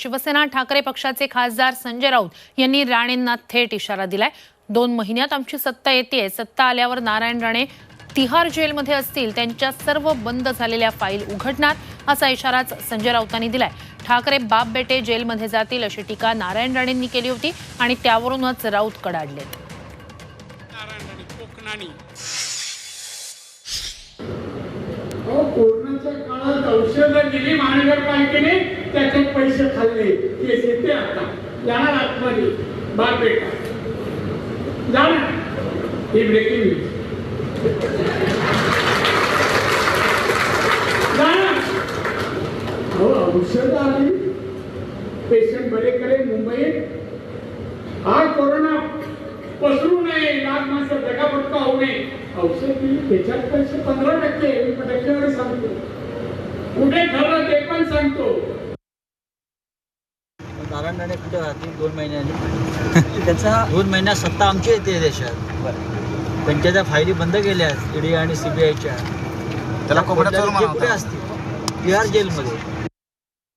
शिवसेना ठाकरे पक्षाचे खासदार संजय राऊत यांनी राणेंना थेट इशारा दिलाय. दोन महिन्यात आमची सत्ता येते सत्ता आल्यावर नारायण राणे तिहार जेलमध्ये असतील. त्यांच्या सर्व बंद झालेल्या फाईल उघडणार असा इशाराच संजय राऊतांनी दिलाय. ठाकरे बाप बेटे जेलमध्ये जातील अशी टीका नारायण राणेंनी केली होती आणि त्यावरूनच राऊत कडाडलेत. औषधं दिली महानगरपालिकेने त्याचे पैसे खाल्ले. केस येते आता. जाणार आतमध्ये. बारपेटा जाणार. ही ब्रेकिंग न्यूज जा अहो आली. पेशंट बरे करे मुंबईत. हा कोरोना पसरू नये लाख माणसं धगापटका होऊ नये. औषध दिली त्याच्यात पैसे पंधरा टक्के मी टक्केवारी सांगतो. कुठे ठरलं ते पण सांगतो. नारायण राणे कुठे राहतील? दोन महिन्यांनी त्याचा दोन महिन्यात सत्ता आमची येते देशात. त्यांच्या त्या फायली बंद केल्या ईडी आणि सीबीआयच्या त्याला कोपऱ्यात चोर ते म्हणा कुठे होता. असतील बिहार जेलमध्ये.